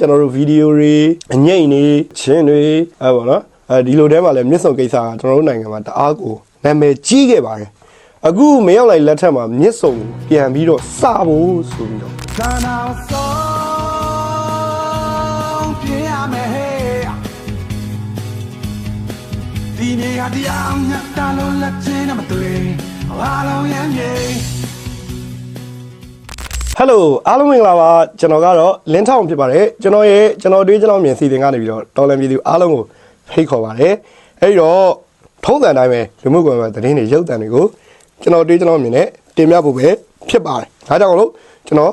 ကျွန်တော်တို့ဗီဒီယိုတွေအငိမ့်တွေချင်းတွေအဲပေါ့နော်အဲဒီလိုတဲမှာလည်းမြစ်ဆုံကိစ္စကကျွန်တော်တို့နိုင်ငံမှာတအားကိုနာမည်ကြီးခဲ့ပါတယ်အခုမရောက်လိုက်လက်ထက်မှာမြစ်ဆုံပြန်ပြီးတော့စဖို့ဆိုပြီးတော့သာနာဆုံးပြရမယ်ဟဲ့ဒီနေ့ဟာတရားမြတ်တာလို့လက်ချင်းနဲ့မတွေ့အားလုံးရမ်းမြေ ဟယ်လိုအားလုံးမင်္ဂလာပါကျွန်တော်ကတော့လင်းထောင်ဖြစ်ပါတယ်ကျွန်တော်ရဲ့ကျွန်တော်တွေးကျွန်တော်မြင်စီစဉ်ကနေပြီးတော့တော်လန်ပြည်သူအားလုံးကိုဖိတ်ခေါ်ပါတယ်အဲဒီတော့ထုံးစံတိုင်းပဲလူမှုကွန်ရက်မှာသတင်းတွေရုပ်သံတွေကိုကျွန်တော်တွေးကျွန်တော်မြင်နဲ့တင်ပြဖို့ပဲဖြစ်ပါတယ်ဒါကြောင့်မလို့ကျွန်တော်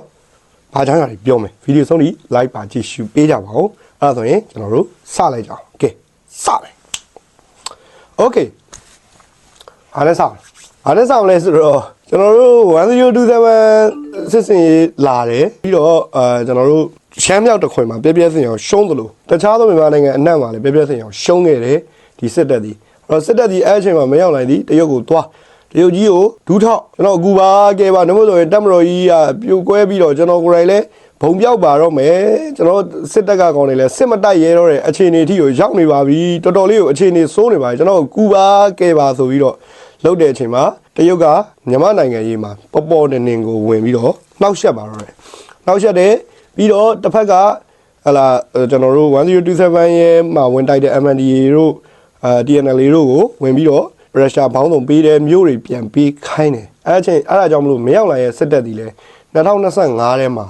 ဘာကြောင့်ရတွေပြောမယ်ဗီဒီယိုဆုံးထိ like ပါကြည့်ရှုပေးကြပါဦးအဲ့ဒါဆိုရင်ကျွန်တော်တို့စလိုက်ကြအောင်ကဲစမယ် okay အားလည်းစအောင်အားလည်းစအောင်လဲဆိုတော့ကျွန်တော်တို့1027စစ်စင်ရေးလာတယ်ပြီးတော့အဲကျွန်တော်တို့ရှမ်းမြောက်တစ်ခွင်မှာပြည့်ပြည့်စင်အောင်ရှုံးသလိုတခြားသောမြန်မာနိုင်ငံအနှံ့မှာလည်းပြည့်ပြည့်စင်အောင်ရှုံးခဲ့တယ်ဒီစစ်တပ်ဒီအဲ့တော့စစ်တပ်ဒီအဲ့အချိန်မှာမရောက်နိုင်သည်တရုတ်ကိုသွားတရုတ်ကြီးကိုဒူးထောက်ကျွန်တော်အကူပါကဲပါနှမို့ဆိုရင်တက်မတော်ကြီးကပြိုကွဲပြီးတော့ကျွန်တော်ကိုယ်တိုင်လည်းဘုံပြောက်ပါတော့မယ်ကျွန်တော်စစ်တပ်ကကောင်းနေလဲစစ်မတိုက်ရဲတော့တဲ့အခြေအနေအထိကိုရောက်နေပါပြီတော်တော်လေးကိုအခြေအနေဆိုးနေပါပြီကျွန်တော်ကူပါကဲပါဆိုပြီးတော့ လုပ်တဲ့အချိန်မှာတရုတ်ကမြန်မာနိုင်ငံရေးမှာပေါ်ပေါ်နေနေကိုဝင်ပြီးတော့နှောက်ယှက်ပါတော့တယ်နှောက်ယှက်တယ်ပြီးတော့တစ်ဖက်ကဟလာကျွန်တော်တို့1027ရဲ့မှာဝင်တိုက်တဲ့ MNDA တို့အာ TNL တို့ကိုဝင်ပြီးတော့ရုရှားဘောင်းဆောင်ပေးတဲ့မြို့တွေပြန်ပေးခိုင်းတယ်အဲ့အချိန်အဲ့ဒါကြောင့်မလို့မရောက်လာရဲ့စစ်တပ်ဒီလဲ2025ထဲမှာ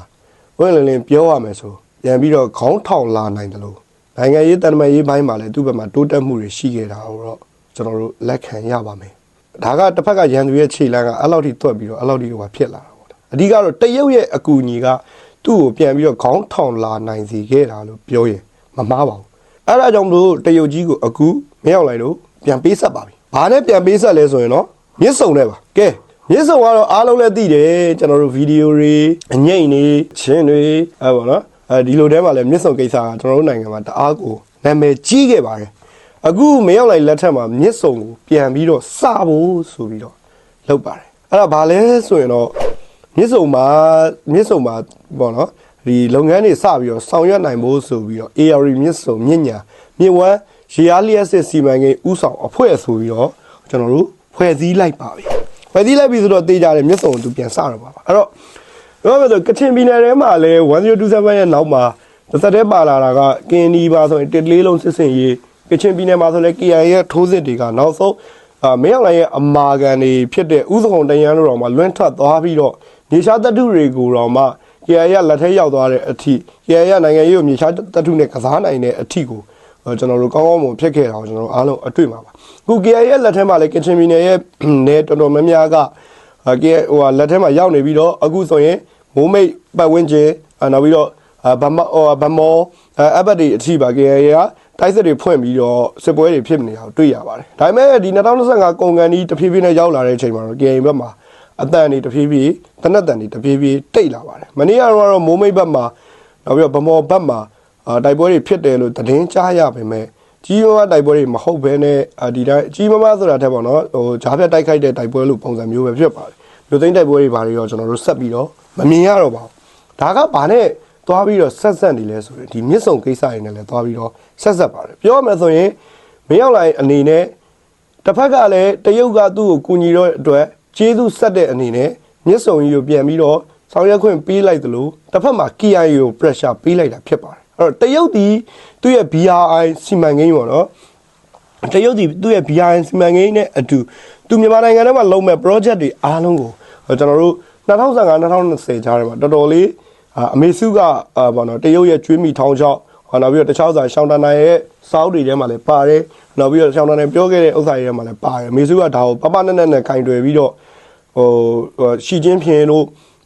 ဝင်လင်းလင်းပြောရမယ်ဆိုပြန်ပြီးတော့ခေါင်းထောင်လာနိုင်တယ်လို့နိုင်ငံရေးတန်တမာရေးဘိုင်းမှာလည်းသူ့ဘက်မှာတိုးတက်မှုတွေရှိခဲ့တာကိုတော့ကျွန်တော်တို့လက်ခံရပါမယ် ဒါကတစ်ဖက်ကရန်သူရဲ့ခြေလမ်းကအဲ့လောက်ထိတွက်ပြီးတော့အဲ့လောက်ထိဟိုဖြစ်လာတာပေါ့အဓိကတော့တရုတ်ရဲ့အကူအညီကသူ့ကိုပြန်ပြီးတော့ခေါင်းထောင်လာနိုင်စေခဲ့တာလို့ပြောရင်မမှားပါဘူးအဲ့ဒါကြောင့်မလို့တရုတ်ကြီးကိုအခုမရောက်လိုက်လို့ပြန်ပေးဆက်ပါပြီဘာနဲ့ပြန်ပေးဆက်လဲဆိုရင်တော့မြစ်စုံနဲ့ပါကဲမြစ်စုံကတော့အားလုံးလည်းသိတယ်ကျွန်တော်တို့ဗီဒီယိုတွေအငိမ့်တွေချင်းတွေအဲပေါ့နော်အဲဒီလိုတဲမှာလည်းမြစ်စုံကိစ္စကကျွန်တော်တို့နိုင်ငံမှာတအားကိုနာမည်ကြီးခဲ့ပါတယ် အခုမရောက်လိုက်လက်ထက်မှာမြစ်စုံကိုပြန်ပြီးတော့စဖို့ဆိုပြီးတော့လုပ်ပါတယ်အဲ့ဒါဘာလဲဆိုရင်တော့မြစ်စုံမှာမြစ်စုံမှာပေါ့နော်ဒီလုပ်ငန်းတွေစပြီးတော့ဆောင်ရွက်နိုင်ဖို့ဆိုပြီးတော့ AR မြစ်စုံမြင့်ညာမြင့်ဝမ်းရေအားလျက်စစ်စီမံကိန်းဥဆောင်အဖွဲ့ဆိုပြီးတော့ကျွန်တော်တို့ဖွဲ့စည်းလိုက်ပါပြီဖွဲ့စည်းလိုက်ပြီဆိုတော့တေးကြတယ်မြစ်စုံကိုသူပြန်စတော့ပါပါအဲ့တော့ပြောမယ်ဆိုကချင်ပြည်နယ်ထဲမှာလဲ1027ရဲ့နောက်မှာတစ်သက်တည်းပါလာတာကကင်ဒီပါဆိုရင်တစ်လေးလုံးစစ်စင်ရေး ကချင်ပြည်နယ်မှာဆိုလဲ KIA ရဲ့ထိုးစစ်တွေကနောက်ဆုံးအာမင်းအောင်လိုင်ရဲ့အမာကန်တွေဖြစ်တဲ့ဥသကုံတရန်တို့တော့မှလွင့်ထွက်သွားပြီးတော့မြေရှားတတုတွေကိုတော့မှ KIA ရလက်ထဲရောက်သွားတဲ့အထိ KIA ရနိုင်ငံရေးကိုမြေရှားတတုနဲ့ကစားနိုင်တဲ့အထိကိုကျွန်တော်တို့ကောင်းကောင်းမွန်ဖြစ်ခဲ့တာကိုကျွန်တော်တို့အားလုံးအတွေ့မှာပါအခု KIA ရဲ့လက်ထဲမှာလည်းကချင်ပြည်နယ်ရဲ့နေတော်တော်များများကအာကဲဟိုဟာလက်ထဲမှာရောက်နေပြီးတော့အခုဆိုရင်မိုးမိတ်ပတ်ဝန်းကျင်အာနောက်ပြီးတော့အာဗမဟိုဗမောအဲအဘတ်တွေအထိပါကဲရတိုက်စစ်တွေဖွင့်ပြီးတော့စစ်ပွဲတွေဖြစ်နေတာကိုတွေ့ရပါတယ်ဒါပေမဲ့ဒီ2025ကုန်ကန်ကြီးတဖြည်းဖြည်းနဲ့ရောက်လာတဲ့အချိန်မှာတော့ KA ဘက်မှာအတန်တွေတဖြည်းဖြည်းတနက်တန်တွေတဖြည်းဖြည်းတိတ်လာပါတယ်မနေ့ကတော့မိုးမိတ်ဘက်မှာနောက်ပြီးတော့ဗမောဘက်မှာအာတိုက်ပွဲတွေဖြစ်တယ်လို့သတင်းကြားရပါမယ်ကြီးမားမားတိုက်ပွဲတွေမဟုတ်ဘဲနဲ့အာဒီတိုင်းကြီးမားမားဆိုတာထက်ပေါ့နော်ဟိုဂျားဖြတ်တိုက်ခိုက်တဲ့တိုက်ပွဲလို့ပုံစံမျိုးပဲဖြစ်ပါတယ်မြို့သိမ်းတိုက်ပွဲတွေဘာတွေတော့ကျွန်တော်တို့ဆက်ပြီးတော့မမြင်ရတော့ပါဘူးဒါကဘာနဲ့ သွားပြီးတော့ဆက်ဆက်နေလဲဆိုရင်ဒီမြစ်ဆုံကိစ္စတွေနဲ့လည်းသွားပြီးတော့ဆက်ဆက်ပါတယ်ပြောရမယ်ဆိုရင်မရောက်လိုက်အနေနဲ့တစ်ဖက်ကလည်းတရုတ်ကသူ့ကိုကူညီတော့အတွက်ကျေးဇူးဆက်တဲ့အနေနဲ့မြစ်ဆုံကြီးကိုပြန်ပြီးတော့ဆောင်ရွက်ခွင့်ပေးလိုက်သလိုတစ်ဖက်မှာ KIA ကို pressure ပေးလိုက်တာဖြစ်ပါတယ်အဲ့တော့တရုတ်ဒီသူ့ရဲ့ BRI စီမံကိန်းပေါ့နော်တရုတ်ဒီသူ့ရဲ့ BRN စီမံကိန်းနဲ့အတူသူမြန်မာနိုင်ငံထဲမှာလုပ်မဲ့ project တွေအားလုံးကိုကျွန်တော်တို့2015 2020ကြားထဲမှာတော်တော်လေး အာအမေစုကအာဘောနော်တရုတ်ရဲ့ကျွေးမိထောင်းချောက်ဟောနောက်ပြီးတော့တခြားစာရှောင်းတန်နိုင်ရဲ့စောက်တွေထဲမှာလည်းပါတယ်နောက်ပြီးတော့ရှောင်းတန်နိုင်ပြောခဲ့တဲ့ဥစ္စာတွေထဲမှာလည်းပါတယ်အမေစုကဒါကိုပပနဲ့နဲ့နဲ့ကင်တွယ်ပြီးတော့ဟိုဟိုရှီချင်းဖြင်းတို့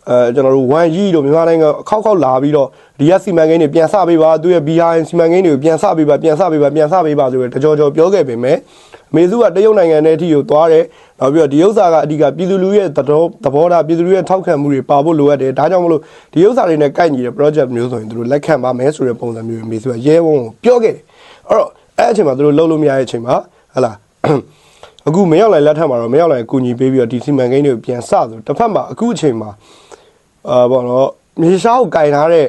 အဲကျွန်တော်တို့ဝမ်ရီတို့မြန်မာနိုင်ငံအခောက်ခောက်လာပြီးတော့ဒီရက်စီမံကိန်းတွေပြန်စပေးပါသူရဲ့ BRN စီမံကိန်းတွေကိုပြန်စပေးပါပြန်စပေးပါပြန်စပေးပါဆိုပြီးတကြောကြောပြောခဲ့ပေမဲ့အ မေစုကတရုတ်နိုင်ငံထဲအထိကိုသွားတယ်နောက်ပြီးတော့ဒီဥစ္စာကအဓိကပြည်သူလူရဲ့သဘောသဘောထားပြည်သူလူရဲ့ထောက်ခံမှုတွေပါဖို့လိုအပ်တယ်ဒါကြောင့်မလို့ဒီဥစ္စာတွေနဲ့ကိုက်ညီတဲ့ project မျိုးဆိုရင်သူတို့လက်ခံပါမယ်ဆိုတဲ့ပုံစံမျိုးအမေစုကရဲဝုန်းကိုပြောခဲ့တယ်အဲ့တော့အဲ့အချိန်မှာသူတို့လှုပ်လို့မရတဲ့အချိန်မှာဟလာအခုမရောက်လိုက်လက်ထက်မှာတော့မရောက်လိုက်အကူညီပေးပြီးတော့ဒီစီမံကိန်းတွေကိုပြန်စဆိုတစ်ဖက်မှာအခုအချိန်မှာအာဘောနော်မြေရှားကိုကင်ထားတဲ့တ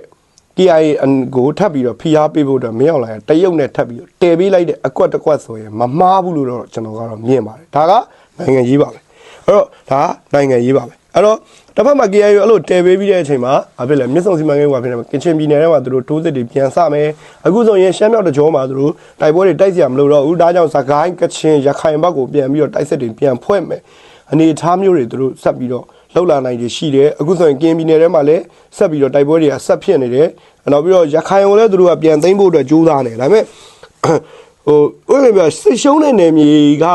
KIA ကိုထပ်ပြီးတော့ဖိအားပေးဖို့အတွက်မင်းအောင်လှိုင်ကတရုတ်နဲ့ထပ်ပြီးတော့တည်ပေးလိုက်တဲ့အကွက်တကွက်ဆိုရင်မမှားဘူးလို့တော့ကျွန်တော်ကတော့မြင်ပါတယ်ဒါကနိုင်ငံရေးပါပဲအဲ့တော့ဒါကနိုင်ငံရေးပါပဲအဲ့တော့တစ်ဖက်မှာ KIA အဲ့လိုတည်ပေးပြီးတဲ့အချိန်မှာဘာဖြစ်လဲမြစ်ဆုံစီမံကိန်းကဖြစ်နေမှာကချင်ပြည်နယ်ထဲမှာသူတို့တိုးစစ်တွေပြန်ဆမယ်အခုဆိုရင်ရှမ်းမြောက်တကြောမှာသူတို့တိုက်ပွဲတွေတိုက်စရာမလိုတော့ဘူးဒါကြောင့်စကိုင်းကချင်ရခိုင်ဘက်ကိုပြန်ပြီးတော့တိုက်စစ်တွေပြန်ဖွဲ့မယ်အနေအထားမျိုးတွေသူတို့ဆက်ပြီးတော့ လောက်လာနိုင်တွေရှိတယ်အခုဆိုရင်ကင်းပြည်နယ်ထဲမှာလည်းဆက်ပြီးတော့တိုက်ပွဲတွေကဆက်ဖြစ်နေတယ်နောက်ပြီးတော့ရခိုင်ကိုလည်းသူတို့ကပြန်သိမ်းဖို့အတွက်ကြိုးစားနေတယ်ဒါပေမဲ့ဟိုဥပမာပြစစ်ရှုံးတဲ့နယ်မြေက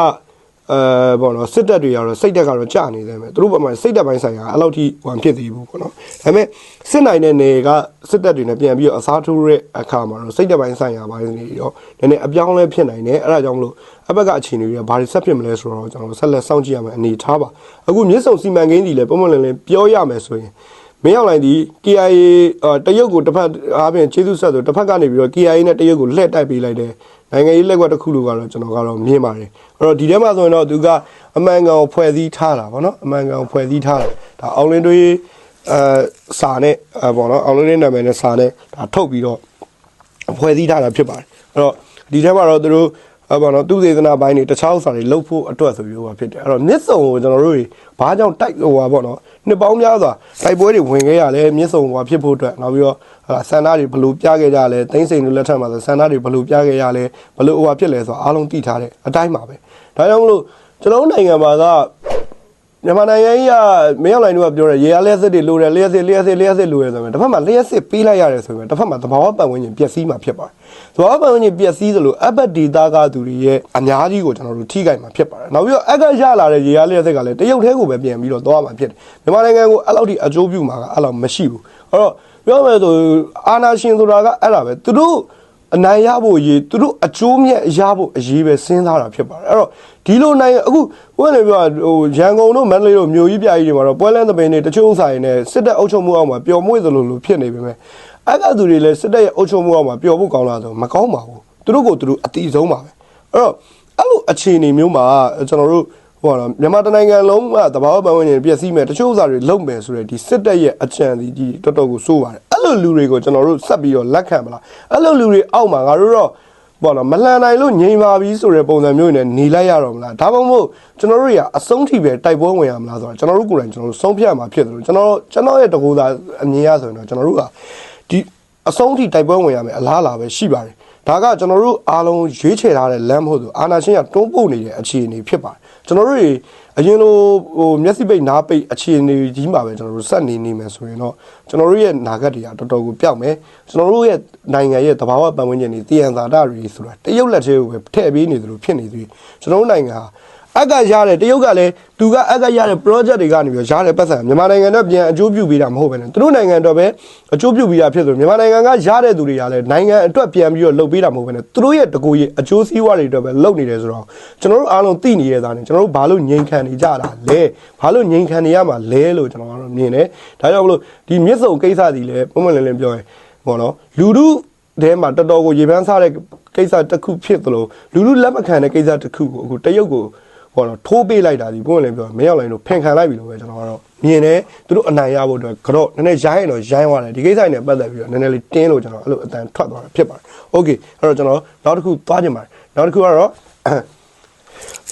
အဲဘောနော်စစ်တပ်တွေကတော့စိတ်တက်ကတော့ကြာနေတယ်မဲ့သူတို့ဘက်မှာစိတ်တက်ပိုင်းဆိုင်ရာအဲ့လောက်ထိဟန်ဖြစ်သေးဘူးပေါ့နော်ဒါပေမဲ့စစ်နိုင်တဲ့နယ်ကစစ်တပ်တွေနဲ့ပြန်ပြီးတော့အစားထိုးတဲ့အခါမှာတော့စိတ်တက်ပိုင်းဆိုင်ရာပိုင်းတွေတော့နည်းနည်းအပြောင်းလဲဖြစ်နိုင်တယ်အဲ့ဒါကြောင့်မလို့အဘက်ကအခြေအနေတွေကဘာတွေဆက်ဖြစ်မလဲဆိုတော့ကျွန်တော်ဆက်လက်စောင့်ကြည့်ရမယ်အနေထားပါအခုမြစ်ဆုံစီမံကိန်းကြီးလည်းပုံမှန်လည်းပြောရမယ်ဆိုရင်မင်းအောင်လိုင်ဒီ KIA အာတရုတ်ကိုတစ်ဖက်အားဖြင့်ကျေးဇူးဆက်ဆိုတစ်ဖက်ကနေပြီးတော့ KIA နဲ့တရုတ်ကိုလှည့်တိုက်ပေးလိုက်တယ် နိုင်ငံရေးလက်ကွက်တစ်ခုလို့ကတော့ကျွန်တော်ကတော့မြင်ပါတယ်အဲ့တော့ဒီထဲမှာဆိုရင်တော့သူကအမှန်ကန်ကိုဖွဲ့စည်းထားတာဗောနော်အမှန်ကန်ကိုဖွဲ့စည်းထားတာဒါအောင်လင်းတွေးအဲစာနဲ့အဲဗောနော်အောင်လင်းတွေနာမည်နဲ့စာနဲ့ဒါထုတ်ပြီးတော့ဖွဲ့စည်းထားတာဖြစ်ပါတယ်အဲ့တော့ဒီထဲမှာတော့သူတို့ အဲ့ပေါ့နော်သူသေသနာပိုင်းတွေတခြားဥစ္စာတွေလှုပ်ဖို့အတွက်ဆိုပြီးဟိုဖြစ်တယ်အဲ့တော့မြစ်စုံကိုကျွန်တော်တို့တွေဘာကြောင့်တိုက်ဟိုပါပေါ့နော်နှစ်ပေါင်းများစွာတိုက်ပွဲတွေဝင်ခဲ့ရလဲမြစ်စုံဟိုဖြစ်ဖို့အတွက်နောက်ပြီးတော့ဟာဆန္ဒတွေဘလို့ပြခဲ့ကြလဲတင်းစိန်တို့လက်ထက်မှာဆိုဆန္ဒတွေဘလို့ပြခဲ့ရလဲဘလို့ဟိုပါဖြစ်လဲဆိုတော့အားလုံးသိထားတဲ့အတိုင်းပါပဲဒါကြောင့်မလို့ကျွန်တော်တို့နိုင်ငံမှာက မြန်မာနိုင်ငံကြီးကမင်းအောင်လိုင်တို့ကပြောတယ်ရေအားလျှက်စစ်တွေလိုတယ်လျှက်စစ်လျှက်စစ်လျှက်စစ်လိုတယ်ဆိုရင်တစ်ဖက်မှာလျှက်စစ်ပေးလိုက်ရတယ်ဆိုရင်တစ်ဖက်မှာသဘာဝပတ်ဝန်းကျင်ပျက်စီးမှာဖြစ်ပါတယ်သဘာဝပတ်ဝန်းကျင်ပျက်စီးသလိုအဘတ်ဒေတာကသူတွေရဲ့အများကြီးကိုကျွန်တော်တို့ထိခိုက်မှာဖြစ်ပါတယ်နောက်ပြီးတော့အကရလာတဲ့ရေအားလျှက်စစ်ကလည်းတရုတ်ထဲကိုပဲပြန်ပြီးတော့သွားမှာဖြစ်တယ်မြန်မာနိုင်ငံကိုအဲ့လောက်ထိအကျိုးပြုမှာကအဲ့လောက်မရှိဘူးအဲ့တော့ပြောမယ်ဆိုအာနာရှင်ဆိုတာကအဲ့ဒါပဲသူတို့အနိုင်ရဖို့အရေးသူတို့အကျိုးမြတ်ရဖို့အရေးပဲစဉ်းစားတာဖြစ်ပါတယ်အဲ့တော့ ဒီလိုနိုင်အခုဘယ်လိုပြောဟိုရန်ကုန်တို့မန္တလေးတို့မြို့ကြီးပြကြီးတွေမှာတော့ပွဲလန်းသပင်တွေတချို့ဥစားရင်းနဲ့စစ်တပ်အုပ်ချုပ်မှုအောက်မှာပျော်မွေ့သလိုလိုဖြစ်နေပေမဲ့အဲ့ကသူတွေလည်းစစ်တပ်ရဲ့အုပ်ချုပ်မှုအောက်မှာပျော်ဖို့ကောင်းလာဆိုမကောင်းပါဘူးသူတို့ကိုသူတို့အတိဆုံးပါပဲအဲ့တော့အဲ့လိုအခြေအနေမျိုးမှာကျွန်တော်တို့ဟိုကတော့မြန်မာတိုင်းနိုင်ငံလုံးကတဘာဝပတ်ဝန်းကျင်ပြည့်စည်မယ်တချို့ဥစားတွေလုံမယ်ဆိုတဲ့ဒီစစ်တပ်ရဲ့အကြံစီကြီးတော်တော်ကိုစိုးပါတယ်အဲ့လိုလူတွေကိုကျွန်တော်တို့ဆက်ပြီးတော့လက်ခံမလားအဲ့လိုလူတွေအောက်မှာငါတို့တော့ ပေါ့နော်မလှန်နိုင်လို့ငြိမ်ပါပြီဆိုတဲ့ပုံစံမျိုးနဲ့နေလိုက်ရတော့မလားဒါမှမဟုတ်ကျွန်တော်တို့တွေကအဆုံးထိပဲတိုက်ပွဲဝင်ရမလားဆိုတော့ကျွန်တော်တို့ကိုယ်တိုင်ကျွန်တော်တို့ဆုံးဖြတ်မှာဖြစ်တယ်လို့ကျွန်တော်ကျွန်တော်ရဲ့တကူသာအမြင်ရဆိုရင်တော့ကျွန်တော်တို့ကဒီအဆုံးထိတိုက်ပွဲဝင်ရမယ်အလားအလာပဲရှိပါတယ်ဒါကကျွန်တော်တို့အားလုံးရွေးချယ်ထားတဲ့လမ်းမဟုတ်သူအာနာရှင်ကတွန်းပို့နေတဲ့အခြေအနေဖြစ်ပါတယ်ကျွန်တော်တို့တွေ အရင်လိုဟိုမျက်စိပိတ်နားပိတ်အခြေအနေကြီးမှာပဲကျွန်တော်တို့ဆက်နေနေမယ်ဆိုရင်တော့ကျွန်တော်တို့ရဲ့နာဂတ်တွေကတော်တော်ကိုပြောက်မယ်ကျွန်တော်တို့ရဲ့နိုင်ငံရဲ့တဘာဝပတ်ဝန်းကျင်တွေတည်ရန်သာတာတွေဆိုတာတရုတ်လက်ထဲကိုပဲထည့်ပေးနေသလိုဖြစ်နေသေးတယ်ကျွန်တော်တို့နိုင်ငံဟာ အက်ကရတဲ့တရုတ်ကလည်းသူကအက်ကရတဲ့ project တွေကနေပြီးတော့ရတဲ့ပတ်စံမြန်မာနိုင်ငံတော့ပြန်အကျိုးပြုပေးတာမဟုတ်ပဲねသူတို့နိုင်ငံတော့ပဲအကျိုးပြုပေးတာဖြစ်ဆိုမြန်မာနိုင်ငံကရတဲ့သူတွေကလည်းနိုင်ငံအတွက်ပြန်ပြီးတော့လုပ်ပေးတာမဟုတ်ပဲねသူတို့ရဲ့တကူရဲ့အကျိုးစီးပွားတွေအတွက်ပဲလုပ်နေတယ်ဆိုတော့ကျွန်တော်တို့အားလုံးသိနေရတာねကျွန်တော်တို့ဘာလို့ငြိမ်ခံနေကြတာလဲဘာလို့ငြိမ်ခံနေရမှာလဲလို့ကျွန်တော်ကတော့မြင်တယ်ဒါကြောင့်မလို့ဒီမြစ်စုံကိစ္စစီလဲပုံမှန်လင်းလင်းပြောရင်ဘောနော်လူလူထဲမှာတော်တော်ကိုရေပန်းစားတဲ့ကိစ္စတစ်ခုဖြစ်သလိုလူလူလက်မခံတဲ့ကိစ္စတစ်ခုကိုအခုတရုတ်ကို ဟောတော့ထိုးပေးလိုက်တာဒီပုံလည်းပြောမင်းအောင်လိုင်းတို့ဖင်ခံလိုက်ပြီလို့ပဲကျွန်တော်ကတော့မြင်တယ်သူတို့အနိုင်ရဖို့အတွက်ကတော့နည်းနည်းရိုင်းရင်တော့ရိုင်းသွားတယ်ဒီကိစ္စနဲ့ပတ်သက်ပြီးတော့နည်းနည်းလေးတင်းလို့ကျွန်တော်အဲ့လိုအတန်ထွက်သွားတာဖြစ်ပါတယ်โอเคအဲ့တော့ကျွန်တော်နောက်တစ်ခုသွားကြပါတယ်နောက်တစ်ခုကတော့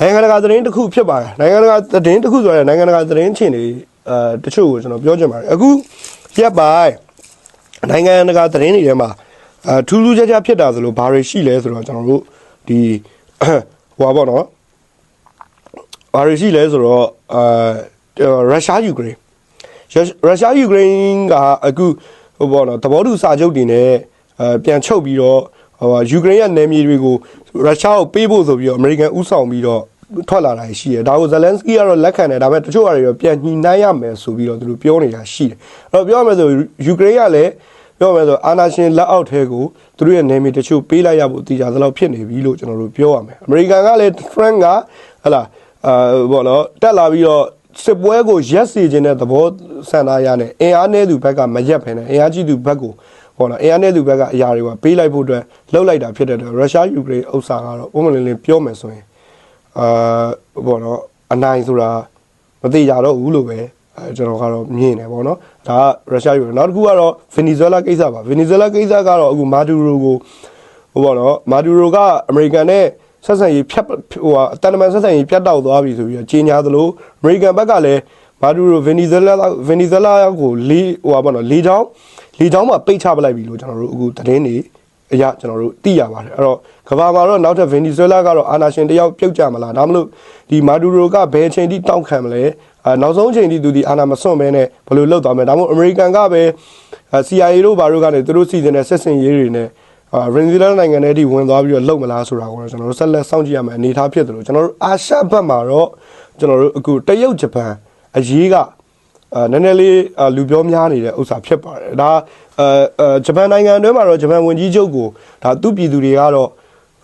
နိုင်ငံတကာသတင်းတစ်ခုဖြစ်ပါတယ်နိုင်ငံတကာသတင်းတစ်ခုဆိုရင်နိုင်ငံတကာသတင်းချင်းတွေအဲတချို့ကိုကျွန်တော်ပြောချင်ပါတယ်အခုရက်ပိုင်းနိုင်ငံတကာသတင်းတွေထဲမှာအဲထူးထူးခြားခြားဖြစ်တာဆိုလို့ဘာတွေရှိလဲဆိုတော့ကျွန်တော်တို့ဒီဟိုပါပေါ့နော် ဘာတွေရှိလဲဆိုတော့အဲရုရှားယူကရိန်းရုရှားယူကရိန်းကအခုဟိုပေါ့နော်သဘောတူစာချုပ်တွေနဲ့အဲပြန်ချုပ်ပြီးတော့ဟိုယူကရိန်းရဲ့နယ်မြေတွေကိုရုရှားကိုပေးဖို့ဆိုပြီးတော့အမေရိကန်ဥဆောင်ပြီးတော့ထွက်လာတာရှိတယ်ဒါကိုဇလန်စကီကတော့လက်ခံတယ်ဒါပေမဲ့တချို့ဟာတွေတော့ပြန်ညှိနှိုင်းရမယ်ဆိုပြီးတော့သူတို့ပြောနေတာရှိတယ်အဲ့တော့ပြောရမယ်ဆိုယူကရိန်းကလည်းပြောရမယ်ဆိုအာနာရှင်လက်အောက်ထဲကိုသူတို့ရဲ့နယ်မြေတချို့ပေးလိုက်ရဖို့အတိအကျသလောက်ဖြစ်နေပြီလို့ကျွန်တော်တို့ပြောရမယ်အမေရိကန်ကလည်း Trump ကဟလာ အာဘောနော်တက်လာပြီးတော့စစ်ပွဲကိုရက်စီခြင်းတဲ့သဘောဆန္ဒရနဲ့အင်အားနည်းသူဘက်ကမရက်ဖ ೇನೆ အင်အားကြီးသူဘက်ကိုဟောနော်အင်အားနည်းသူဘက်ကအရာတွေကပေးလိုက်ဖို့အတွက်လှုပ်လိုက်တာဖြစ်တဲ့အတွက်ရုရှားယူကရိန်းဥစ္စာကတော့ပုံမှန်လင်းလင်းပြောမယ်ဆိုရင်အာဘောနော်အနိုင်ဆိုတာမသေးကြတော့ဘူးလို့ပဲအဲကျွန်တော်ကတော့မြင်တယ်ပေါ့နော်ဒါကရုရှားယူနောက်တစ်ခုကတော့ဗင်နီဇွဲလားကိစ္စပါဗင်နီဇွဲလားကိစ္စကတော့အခုမာဒူရိုကိုဟိုပေါ့နော်မာဒူရိုကအမေရိကန်နဲ့ ဆက်ဆံရေးဖြတ်ဟိုဟာအတန်တမန်ဆက်ဆံရေးပြတ်တောက်သွားပြီဆိုပြီးတော့ကြီးညာသလိုအမေရိကန်ဘက်ကလည်းမာဒူရိုဗင်နီဇွဲလားဗင်နီဇွဲလားကိုလေးဟိုဟာပေါ့နော်လေချောင်းလေချောင်းမှာပိတ်ချပလိုက်ပြီလို့ကျွန်တော်တို့အခုသတင်းတွေအရာကျွန်တော်တို့သိရပါတယ်အဲ့တော့ကမ္ဘာမှာတော့နောက်ထပ်ဗင်နီဇွဲလားကတော့အာနာရှင်တယောက်ပြုတ်ကြမလားဒါမှမဟုတ်ဒီမာဒူရိုကဘယ်အချိန်ထိတောက်ခံမလဲအဲနောက်ဆုံးအချိန်ထိသူဒီအာနာမစွန့်ဘဲနဲ့ဘယ်လိုလုပ်သွားမလဲဒါမှမဟုတ်အမေရိကန်ကပဲအဲ CIA တို့ဘာတို့ကနေသူတို့စီစဉ်တဲ့ဆက်စင်ရေးတွေနဲ့ အာဗင်နီဇွဲလားနိုင်ငံထဲထိဝင်သွားပြီးတော့လုပ်မလားဆိုတာကိုတော့ကျွန်တော်တို့ဆက်လက်စောင့်ကြည့်ရမယ်အနေအထားဖြစ်တယ်လို့ကျွန်တော်တို့အာရှဘက်မှာတော့ကျွန်တော်တို့အခုတရုတ်ဂျပန်အရေးကအဲနည်းနည်းလေးအာလူပြောများနေတဲ့ဥစ္စာဖြစ်ပါတယ်ဒါအဲအဲဂျပန်နိုင်ငံအတွင်းမှာတော့ဂျပန်ဝန်ကြီးချုပ်ကိုဒါသူ့ပြည်သူတွေကတော့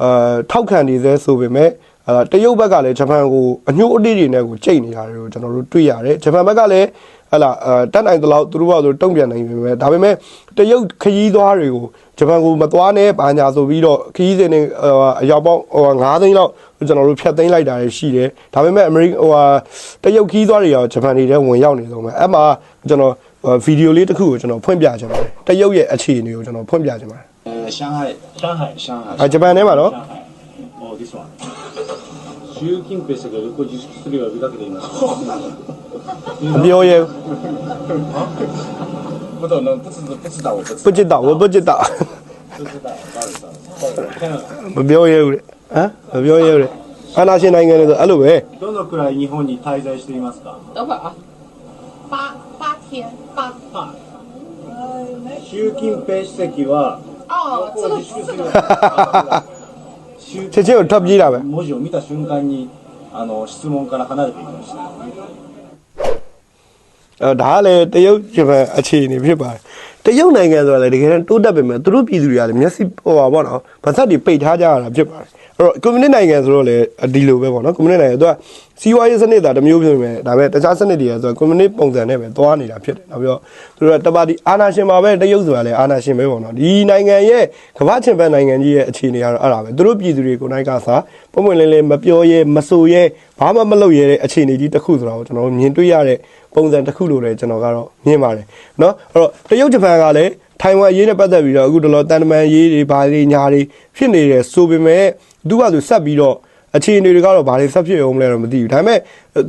အဲထောက်ခံနေသေးဆိုပေမဲ့အဲတရုတ်ဘက်ကလည်းဂျပန်ကိုအညှို့အတိတွေနဲ့ကိုကြိတ်နေတာတွေကိုကျွန်တော်တို့တွေ့ရတယ်ဂျပန်ဘက်ကလည်း ဟလာအဲတက်နိုင်တဲ့လောက်သူတို့ဘာလို့တုံ့ပြန်နိုင်ပြီပဲဒါပေမဲ့တရုတ်ခရီးသွားတွေကိုဂျပန်ကိုမသွားနဲ့ဘာညာဆိုပြီးတော့ခရီးစဉ်တွေအရောက်ပေါင်းဟို9သိန်းလောက်ကျွန်တော်တို့ဖြတ်သိမ်းလိုက်တာရှိတယ်ဒါပေမဲ့အမေရိကန်ဟိုဟာတရုတ်ခရီးသွားတွေရောဂျပန်တွေထဲဝင်ရောက်နေဆုံးပဲအဲ့မှာကျွန်တော်ဗီဒီယိုလေးတစ်ခုကိုကျွန်တော်ဖွင့်ပြချင်ပါတယ်တရုတ်ရဲ့အခြေအနေကိုကျွန်တော်ဖွင့်ပြချင်ပါတယ် 呃，上海，上海，上海。 အဲဂျပန်ထဲမှာတော့ 上海。哦，this one。 習近平主席が横自粛するよう呼びかけています。留言。不懂呢，不知不知道，我不知道，我不知道。不，あ、不表演俺。話しないがね、あるべ。どのくらい日本に滞在していますか？どこ？八八天八八。習近平主席は。ああ、自粛する。習 ချက်ချင်းကိုထွက်ပြေးတာပဲ 文字を見た瞬間にあの質問から離れていきました。 အဲဒါကလည်းတရုတ်ဂျပန်အခြေအနေဖြစ်ပါတယ် တရုတ်နိုင်ငံဆိုတာလည်းတကယ်တမ်းတိုးတက်ပေမဲ့သူတို့ပြည်သူတွေကလည်းမျက်စိဟိုပါပေါ့နော်ဗတ်တွေပိတ်ထားကြရတာဖြစ်ပါတယ်အဲ့တော့ကွန်မြူနစ်နိုင်ငံဆိုတော့လည်းဒီလိုပဲပေါ့နော်ကွန်မြူနစ်နိုင်ငံသူကစီးပွားရေးစနစ်သာတစ်မျိုးဖြစ်ပေမဲ့ဒါပေမဲ့တခြားစနစ်တွေကဆိုတော့ကွန်မြူနစ်ပုံစံနဲ့ပဲသွားနေတာဖြစ်တယ်နောက်ပြီးတော့သူတို့ကတပါတီအာနာရှင်မှာပဲတရုတ်ဆိုတာလည်းအာနာရှင်ပဲပေါ့နော်ဒီနိုင်ငံရဲ့ကမ္ဘာချန်ပီယံနိုင်ငံကြီးရဲ့အခြေအနေကတော့အဲ့ဒါပဲသူတို့ပြည်သူတွေကိုယ်နိုင်ကစား ပုံမှန်လင်းလင်းမပြောရဲမဆိုရဲဘာမှမလုပ်ရဲတဲ့အခြေအနေကြီးတစ်ခုဆိုတာကိုကျွန်တော်တို့မြင်တွေ့ရတဲ့ပုံစံတစ်ခုလို့လည်းကျွန်တော်ကတော့မြင်ပါတယ်เนาะအဲ့တော့တရုတ်ဂျပန်ကလည်းထိုင်ဝမ်အရေးနဲ့ပတ်သက်ပြီးတော့အခုတလောတန်တမန်ရေးတွေဘာတွေညာတွေဖြစ်နေတယ်ဆိုပေမဲ့သူကသူဆက်ပြီးတော့အခြေအနေတွေကတော့ဘာတွေဆက်ဖြစ်အောင်မလဲတော့မသိဘူးဒါပေမဲ့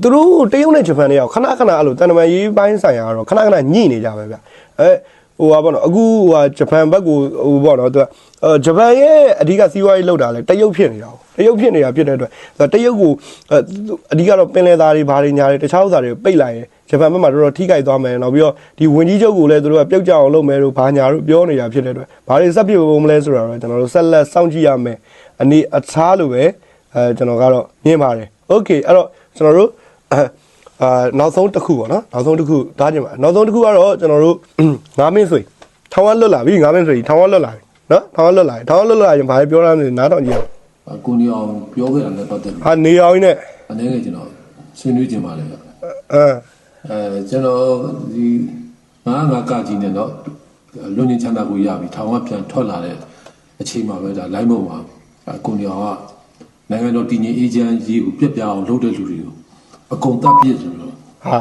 သူတို့တရုတ်နဲ့ဂျပန်တွေကခဏခဏအဲ့လိုတန်တမန်ရေးပိုင်းဆိုင်ရာကတော့ခဏခဏညှိနေကြပဲဗျအဲ ဟိုဟာပေါ့နော်အခုဟိုဟာဂျပန်ဘက်ကိုဟိုပေါ့နော်သူကဂျပန်ရဲ့အဓိကစီးပွားရေးလောက်တာလဲတရုတ်ဖြစ်နေတာ။တရုတ်ဖြစ်နေတာဖြစ်တဲ့အတွက်တရုတ်ကိုအဓိကတော့ပင်လယ်သားတွေဘာတွေညာတွေတခြားဥစ္စာတွေကိုပိတ်လိုက်ရင်ဂျပန်ဘက်မှာတော်တော်ထိခိုက်သွားမယ်။နောက်ပြီးတော့ဒီဝင်ကြီးချုပ်ကိုလည်းသူတို့ကပြုတ်ကြအောင်လုပ်မယ်လို့ဘာညာတို့ပြောနေတာဖြစ်တဲ့အတွက်ဘာတွေဆက်ဖြစ်ပုံမလဲဆိုတာတော့ကျွန်တော်တို့ဆက်လက်စောင့်ကြည့်ရမယ်။အနေအခြားလိုပဲအဲကျွန်တော်ကတော့မြင်ပါတယ်။ Okay အဲ့တော့ကျွန်တော်တို့ အာနောက်ဆုံးတစ်ခုပေါ့နော်နောက်ဆုံးတစ်ခုဒါကြင်ပါနောက်ဆုံးတစ်ခုကတော့ကျွန်တော်တို့ငါးမင်းဆွေထောင်ဝလွတ်လာပြီငါးမင်းဆွေထောင်ဝလွတ်လာပြီနော်ထောင်ဝလွတ်လာပြီထောင်ဝလွတ်လာရင်ဘာပြောရမလဲနားထောင်ကြည့်အောင်ကိုနေအောင်ပြောခဲ့တာနဲ့ပတ်သက်ပြီးဟာနေအောင်ကြီးနဲ့အနေနဲ့ကျွန်တော်ဆွေးနွေးခြင်းပါလေဗျအဲအဲကျွန်တော်ဒီငါးငါးကကြီးနဲ့တော့လွန်ညင်ချမ်းသာကိုရပြီထောင်ကပြန်ထွက်လာတဲ့အချိန်မှာပဲဒါ line ပေါ်မှာကိုနေအောင်ကနိုင်ငံတော်တည်ငြိမ်အေးချမ်းရေးကိုပြက်ပြအောင်လုပ်တဲ့လူတွေကို အကုန်တပ်ပြစ်ဆိုလို့ ဟာ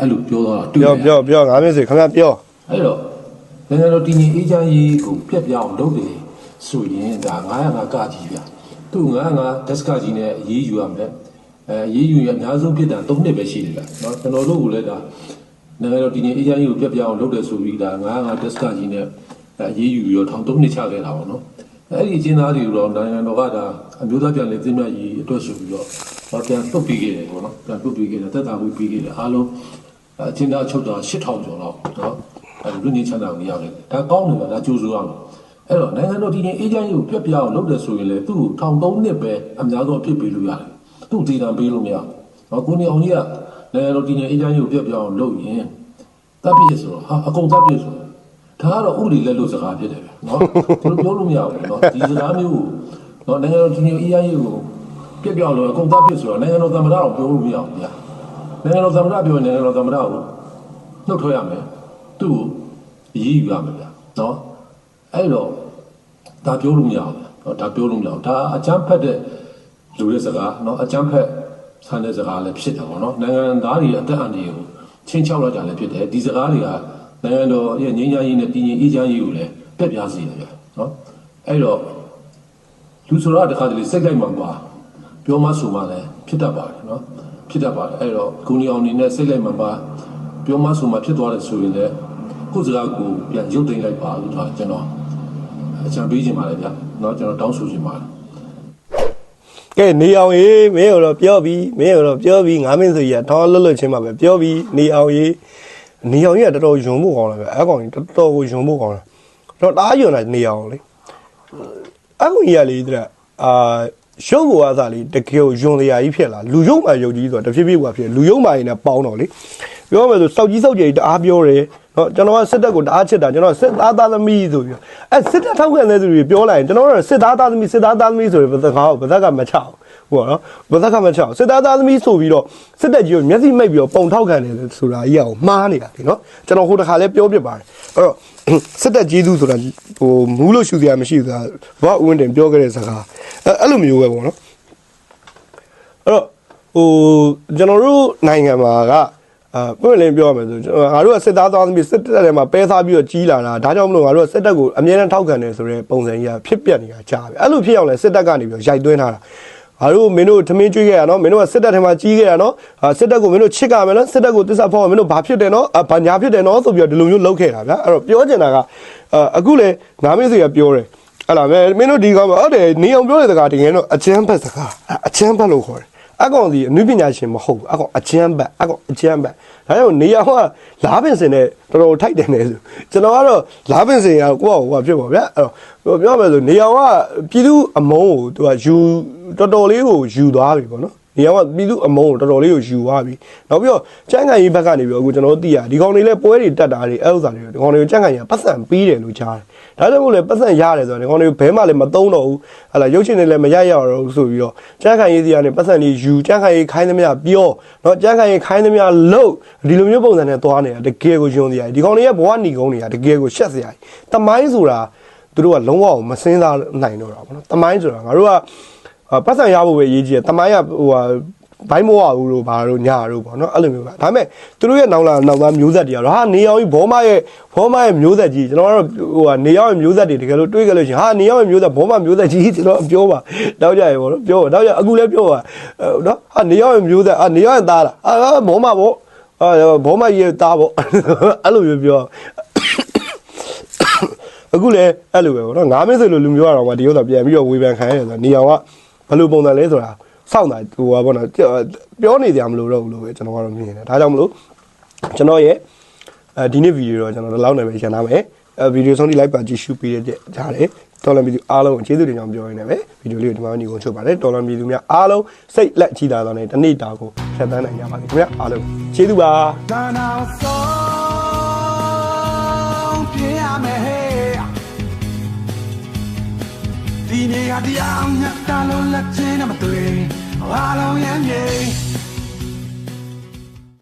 အဲ့လိုပြောတော့တွေ့ ပြော တယ် ပြောပြောငါမင်းစေခင်ဗျပြော အဲ့တော့နိုင်ငံတော်တည်ငြိမ်အေးချမ်းရေးကိုပြက်ပြအောင်လုပ်တယ်ဆိုရင်ဒါ905ကကြီးဗျသူ905 desk ကြီးနဲ့အရေးယူရမယ်အဲအရေးယူရအများဆုံးဖြစ်တာ3နှစ်ပဲရှိတယ်ဗျเนาะကျွန်တော်တို့ကလည်းဒါနိုင်ငံတော်တည်ငြိမ်အေးချမ်းရေးကိုပြက်ပြအောင်လုပ်တယ်ဆိုပြီးဒါ905 desk ကြီးနဲ့အရေးယူပြီးတော့ထောင်3နှစ်ချခဲ့တာပေါ့နော် အဲ့ဒီအကျဉ်းသားတွေတော့နိုင်ငံတော်ကဒါအမျိုးသားပြန်လည်သင့်မြတ်ရေးအတွက်ဆိုပြီးတော့တော့ပြန်ပုတ်ပြီးခဲ့တယ်ပေါ့နော်ပြန်ပုတ်ပြီးခဲ့တယ်တက်တာဝေးပြီးခဲ့တယ်အားလုံးအကျဉ်းသားချုပ်တာ8000ကျော်လောက်နော်အဲ့လူနေချမ်းသာကိုရောက်နေတယ်ဒါကောင်းတယ်ဗျာဒါကြိုးစိုးရမယ်အဲ့တော့နိုင်ငံတော်ဒီနေအေဂျင့်ကြီးကိုပြက်ပြအောင်လုပ်တယ်ဆိုရင်လေသူ့ကိုထောင်သုံးနှစ်ပဲအများဆုံးအဖြစ်ပေးလို့ရတယ်သူ့ဒေတာပေးလို့မရဘူးနော်ကိုနေအောင်ကြီးကနိုင်ငံတော်ဒီနေအေဂျင့်ကြီးကိုပြက်ပြအောင်လုပ်ရင်တပ်ပြည့်ဆိုတော့ဟာအကုန်တပ်ပြည့်ဆိုတော့ ဒါကတော့ဥပဒေလက်လို့စကားဖြစ်တယ်ဗျာနော်သူတို့ပြောလို့မရဘူးနော်ဒီစကားမျိုးကိုနော်နိုင်ငံတော်ဒီနေအေဂျင့်ကြီးကိုပြက်ပြအောင်လုပ်အကုန်တပ်ပြည့်ဆိုတော့နိုင်ငံတော်သမ္မတကိုပြောလို့မရဘူးဗျာနိုင်ငံတော်သမ္မတပြောရင်နိုင်ငံတော်သမ္မတကိုနှုတ်ထွက်ရမယ်သူ့ကိုအရေးယူရမယ်ဗျာနော်အဲ့တော့ဒါပြောလို့မရဘူးဗျာနော်ဒါပြောလို့မရဘူးဒါအကြမ်းဖက်တဲ့လူရဲ့စကားနော်အကြမ်းဖက်ဆန်တဲ့စကားလည်းဖြစ်တယ်ပေါ့နော်နိုင်ငံသားတွေအသက်အန္တရာယ်ကိုချင်းချောက်လိုက်ကြလည်းဖြစ်တယ်ဒီစကားတွေက နိုင်ငံတော်ရဲ့ငြိမ်းချမ်းရေးနဲ့တည်ငြိမ်အေးချမ်းရေးကိုလည်းပြက်ပြားစေတယ်ဗျနော်အဲ့တော့လူဆိုတော့တခါတလေစိတ်ကြိုက်မှပါပြောမှဆိုမှလည်းဖြစ်တတ်ပါတယ်နော်ဖြစ်တတ်ပါတယ်အဲ့တော့ကိုညီအောင်နေနဲ့စိတ်လိုက်မှပါပြောမှဆိုမှဖြစ်သွားတယ်ဆိုရင်လည်းကိုယ်စကားကိုပြန်ရုပ်သိမ်းလိုက်ပါလို့ကျွန်တော်အချံပေးခြင်းပါတယ်ဗျနော်ကျွန်တော်တောင်းဆိုခြင်းပါတယ်ကဲနေအောင်ရေမင်းတို့တော့ပြောပြီးမင်းတို့တော့ပြောပြီးငါမင်းဆိုကြီးကထောင်းလွတ်လွတ်ချင်းပါပဲပြောပြီးနေအောင်ရေ နေအောင်ကြီးကတော်တော်ယုံဖို့ကောင်းတယ်ဗျအဲ့ကောင်ကြီးတော်တော်ကိုယုံဖို့ကောင်းတယ်တော့တားယုံတာနေအောင်လေအဲ့ကောင်ကြီးကလေတဲ့အာရုပ်ကိုအစားလေတကယ်ကိုယုံတရားကြီးဖြစ်လာလူယုံမှယုံကြည်ဆိုတော့တဖြည်းဖြည်းကဖြစ်လူယုံမှရင်လည်းပေါင်းတော့လေပြောမယ်ဆိုစောက်ကြီးစောက်ကြီးတအားပြောတယ်နော်ကျွန်တော်ကစစ်တပ်ကိုတအားချစ်တာကျွန်တော်စစ်သားသားသမီးဆိုပြီးတော့အဲစစ်တပ်ထောက်ခံတဲ့သူတွေပြောလိုက်ရင်ကျွန်တော်တို့စစ်သားသားသမီးစစ်သားသားသမီးဆိုပြီးဘယ်စကားကိုဘယ်သက်ကမချအောင် ဟုတ်နော်ဘယ်သက်ကမချအောင်စစ်သားသားသမီးဆိုပြီးတော့စစ်တပ်ကြီးကိုမျက်စိမိတ်ပြီးတော့ပုံထောက်ခံတယ်ဆိုတာကြီးအောင်မှားနေတာဒီနော်ကျွန်တော်ဟိုတခါလဲပြောပြပါတယ်အဲ့တော့စစ်တပ်ကြီးသူဆိုတာဟိုမူးလို့ရှူစရာမရှိဘူးဆိုတာဘာဦးဝင်းတင်ပြောခဲ့တဲ့စကားအဲအဲ့လိုမျိုးပဲပေါ့နော်အဲ့တော့ဟိုကျွန်တော်တို့နိုင်ငံမှာကအာပွင့်လင်းပြောရမယ်ဆိုကျွန်တော်ငါတို့ကစစ်သားသားသမီးစစ်တပ်ထဲမှာပဲစားပြီးတော့ကြီးလာတာဒါကြောင့်မလို့ငါတို့ကစစ်တပ်ကိုအမြဲတမ်းထောက်ခံတယ်ဆိုတဲ့ပုံစံကြီးကဖြစ်ပြနေတာကြားပြီအဲ့လိုဖြစ်အောင်လဲစစ်တပ်ကနေပြီးတော့ရိုက်သွင်းထားတာ ငါတို့မင်းတို့ထမင်းကျွေးခဲ့ရနော်မင်းတို့ကစစ်တပ်ထဲမှာကြီးခဲ့ရနော်အာစစ်တပ်ကိုမင်းတို့ချစ်ကြမယ်နော်စစ်တပ်ကိုတစ္ဆာဖောက်မင်းတို့ဘာဖြစ်တယ်နော်အာဘာညာဖြစ်တယ်နော်ဆိုပြီးတော့ဒီလိုမျိုးလုပ်ခဲ့တာဗျာအဲ့တော့ပြောချင်တာကအာအခုလေငါမင်းစီကပြောတယ်အဲ့လားမင်းတို့ဒီကောင်ဟုတ်တယ်နေအောင်ပြောတဲ့စကားတကယ်တော့အချမ်းဖက်စကားအချမ်းဖက်လို့ခေါ်တယ် အကောင်စီအနုပညာရှင်မဟုတ်ဘူးအကောင်အချမ်းဘတ်အကောင်အချမ်းဘတ်ဒါကြောင့်နေရာကလားပင်စင်နဲ့တော်တော်ထိုက်တယ်နေဆိုကျွန်တော်ကတော့လားပင်စင်ကကိုယ့်ဟိုကဖြစ်ပါဗျာအဲ့တော့ပြောမယ်ဆိုနေရာကပြည်သူအမုန်းကိုသူကယူတော်တော်လေးကိုယူသွားပြီပေါ့နော် နေရာကပြည်သူအမုံကိုတော်တော်လေးကိုယူသွားပြီနောက်ပြီးတော့ကြန့်ခိုင်ရေးဘက်ကနေပြီးတော့အခုကျွန်တော်တို့သိရဒီကောင်တွေလည်းပွဲတွေတက်တာတွေအဲ့ဥစ္စာတွေဒီကောင်တွေကိုကြန့်ခိုင်ရပတ်စံပေးတယ်လို့ကြားတယ်ဒါကြောင့်မို့လဲပတ်စံရတယ်ဆိုတော့ဒီကောင်တွေကိုဘဲမှလည်းမသုံးတော့ဘူးဟာလာရုပ်ရှင်တွေလည်းမရရတော့ဘူးဆိုပြီးတော့ကြန့်ခိုင်ရေးစီကနေပတ်စံတွေယူကြန့်ခိုင်ရေးခိုင်းသမျှပြောနော်ကြန့်ခိုင်ရေးခိုင်းသမျှလှုပ်ဒီလိုမျိုးပုံစံနဲ့သွားနေတာတကယ်ကိုယုံစရာဒီကောင်တွေရဲ့ဘဝหนีကုန်းနေတာတကယ်ကိုရှက်စရာတမိုင်းဆိုတာသူတို့ကလုံးဝမစင်းစားနိုင်တော့တာပေါ့နော်တမိုင်းဆိုတာငါတို့က ပတ်စံရဖို့ပဲအရေးကြီးတယ်တမိုင်းကဟိုဟာဘိုင်းမဝဘူးလို့ဘာလို့ညာလို့ပေါ့နော်အဲ့လိုမျိုးပါဒါပေမဲ့သူတို့ရဲ့နောက်လာနောက်သားမျိုးဆက်တွေကတော့ဟာနေအောင်ကြီးဘောမရဲ့ဘောမရဲ့မျိုးဆက်ကြီးကျွန်တော်ကတော့ဟိုဟာနေအောင်ရဲ့မျိုးဆက်တွေတကယ်လို့တွေးကြလို့ရှိရင်ဟာနေအောင်ရဲ့မျိုးဆက်ဘောမမျိုးဆက်ကြီးကျွန်တော်ပြောပါတော့ကြရေပေါ့နော်ပြောပါတော့ကြအခုလည်းပြောပါနော်ဟာနေအောင်ရဲ့မျိုးဆက်အာနေအောင်ရဲ့သားလားအာဘောမပေါ့အာဘောမရဲ့သားပေါ့အဲ့လိုမျိုးပြောအခုလည်းအဲ့လိုပဲပေါ့နော်ငါးမင်းဆိုလို့လူမျိုးကတော့မှဒီဥစ္စာပြန်ပြီးတော့ဝေဖန်ခံရတယ်ဆိုတော့နေအောင်က ဘယ်လိုပုံစံလဲဆိုတာစောင့်တာဟိုပါပေါ့နော်ပြောနေကြမလို့တော့ဘူးလို့ပဲကျွန်တော်ကတော့မြင်တယ်ဒါကြောင့်မလို့ကျွန်တော်ရဲ့အဲဒီနေ့ဗီဒီယိုတော့ကျွန်တော်တို့လောက်နေပဲရှင်းထားမယ်အဲဗီဒီယိုဆုံးဒီ live ပါကြည့်ရှုပေးတဲ့ကြားတယ်တော်လန်ဗီဒီယိုအားလုံးကိုကျေးဇူးတင်ကြောင်းပြောရင်းနဲ့ပဲဗီဒီယိုလေးကိုဒီမှာညီကုန်ချုပ်ပါတယ်တော်လန်ဗီဒီယိုများအားလုံးစိတ်လက်ကြည်သာတော့နေတနေ့တာကိုဖြတ်သန်းနိုင်ကြပါစေခင်ဗျာအားလုံးကျေးဇူးပါ ဒီနေ့ဟာတရားမြတ်တာလို့လက်ချင်းနဲ့မတွေ့အားလုံးရမ်းမြေ